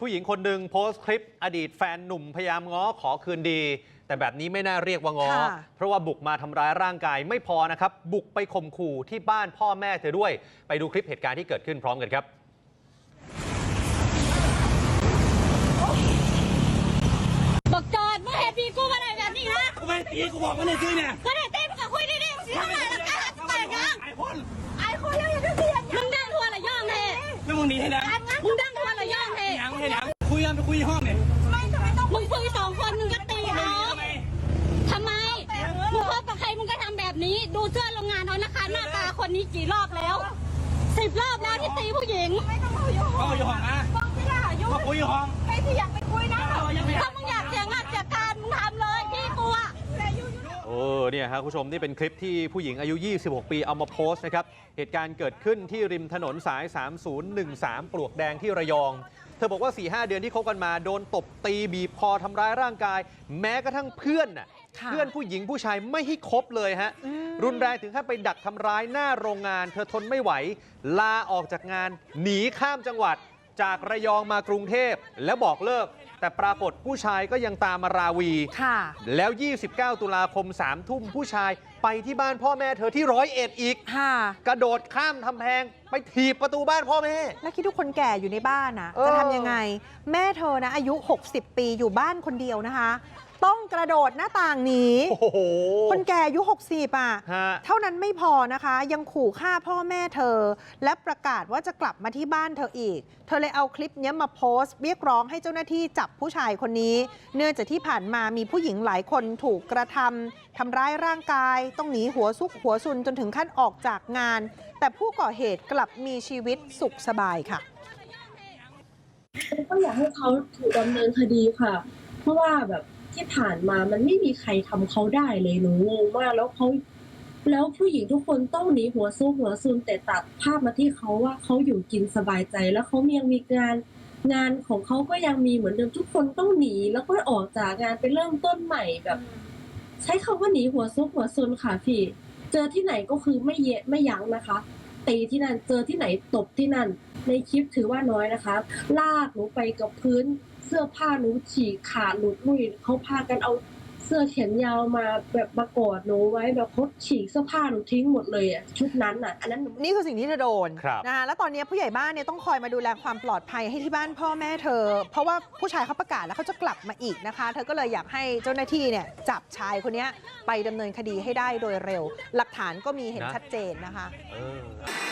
ผู้หญิงคนหนึ่งโพสต์คลิปอดีตแฟนหนุ่มพยายามง้อขอคืนดี แต่แบบนี้ไม่น่าเรียกว่าง้อ ค่ะเพราะว่าบุกมาทำร้ายร่างกายไม่พอนะครับ บุกไปข่มขู่ที่บ้านพ่อแม่เธอด้วย ไปดูคลิปเหตุการณ์ที่เกิดขึ้นพร้อมกันครับ บอกจอดมึงเห็นดีกูมาไหนแบบนี้นะกูไม่ตีกูบอกมันเลยซื้อเนี่ยก็ได้เต้นมึงกับคุยดีๆมึงสิทำไมล่ะกันไปยังไอ้คนไอ้คนยังอยู่ที่ยังมึงดังทัวร์ละย่องเทแล้วมึงหนีให้นะมึงดังทัวร์ละย่องเทยังให้ยังคุยกันไปคุยห้องเนี่ยไม่ทำไมต้องมึงคุยสองคนมึงก็ตีเขาทำไมมึงคบกับใครมึงก็ทำแบบนี้ ดูเสื้อโรงงานเขานะคะ หน้าตาคนนี้กี่รอบแล้วสิบรอบแล้วที่ตีผู้หญิงไม่ต้องอยู่เขาอยู่ห้องอะต้องที่ล่ะยุ่งมาคุยห้องใครที่อยากไปคุยนะเรายังไม่ถ้ามึงอยากเสียงานจากการมึงทำเลยพี่กลัวเออเนี่ยครับคุณผู้ชมนี่เป็นคลิปที่ผู้หญิงอายุ 26 ปีเอามาโพสต์นะครับ เหตุการณ์เกิดขึ้นที่ริมถนนสาย 3013 ปลวกแดงที่ระยอง เธอบอกว่า4-5เดือนที่คบกันมาโดนตบตีบีบคอทำร้ายร่างกาย แม้กระทั่งเพื่อนน่ะค่ะเพื่อนผู้หญิงผู้ชายไม่ให้คบเลยฮะ รุนแรงถึงขั้นไปดักทำร้ายหน้าโรงงาน เธอทนไม่ไหว ลาออกจากงาน หนีข้ามจังหวัด จากระยองมากรุงเทพแล้วบอกเลิก แต่ปรากฏผู้ชายก็ยังตามมาราวีค่ะแล้ว 29 ตุลาคม3ทุ่มผู้ชายไปที่บ้านพ่อแม่เธอที่ร้อยเอ็ดอีกค่ะกระโดดข้ามทำแพงไปถีบประตูบ้านพ่อแม่ แล้วคิดดูคนแก่อยู่ในบ้านนะเออ จะทำยังไง แม่เธอนะอายุ 60 ปีอยู่บ้านคนเดียวนะคะ ต้องกระโดดหน้าต่างหนีโอ้โหคนแก่อายุ 60 อะ ฮะ เท่านั้นไม่พอนะคะ ยังขู่ฆ่าพ่อแม่เธอ และประกาศว่าจะกลับมาที่บ้านเธออีก เธอเลยเอาคลิปเนี้ยมาโพสต์ เรียกร้องให้เจ้าหน้าที่จับผู้ชายคนนี้ เนื่องจากที่ผ่านมามีผู้หญิงหลายคนถูกกระทำทำร้ายร่างกาย ต้องหนีหัวซุกหัวซุนจนถึงขั้นออกจากงาน แต่ผู้ก่อเหตุกลับลับมีชีวิตสุขสบายค่ะก็อยากให้เขาถูกดำเนินคดีค่ะ เพราะว่าแบบที่ผ่านมามันไม่มีใครทำเขาได้เลยหนูงงมากแล้วเขาแล้วผู้หญิงทุกคนต้องหนีหัวสู้หัวซุนแต่ตัดภาพมาที่เขาว่าเขาอยู่กินสบายใจ แล้วเขายังมีงานงานของเขาก็ยังมีเหมือนเดิมทุกคนต้องหนีแล้วก็ออกจากงานไปเริ่มต้นใหม่แบบ ใช้คำว่าหนีหัวซุกหัวซุนค่ะพี่ เจอที่ไหนก็คือไม่เยะไม่ยั้งนะคะ ตีที่นั่นเจอที่ไหนตบที่นั่น ในคลิปถือว่าน้อยนะคะ ลากหนูไปกับพื้นเสื้อผ้าหนูฉีกขาดหลุดลุ่ยเขาพากันเอา เสื้อแขนยาวมาแบบมากอดหนูไว้แบบเขาฉีกเสื้อผ้าหนูทิ้งหมดเลยอะชุดนั้นอะอันนั้นหนูนี่คือสิ่งที่เธอโดนครับ นะคะแล้วตอนนี้ผู้ใหญ่บ้านเนี่ยต้องคอยมาดูแลความปลอดภัยให้ที่บ้านพ่อแม่เธอ เพราะว่าผู้ชายเขาประกาศแล้วเขาจะกลับมาอีกนะคะ เธอก็เลยอยากให้เจ้าหน้าที่เนี่ยจับชายคนเนี้ยไปดำเนินคดีให้ได้โดยเร็ว หลักฐานก็มีเห็นนะ ชัดเจนนะคะ เออ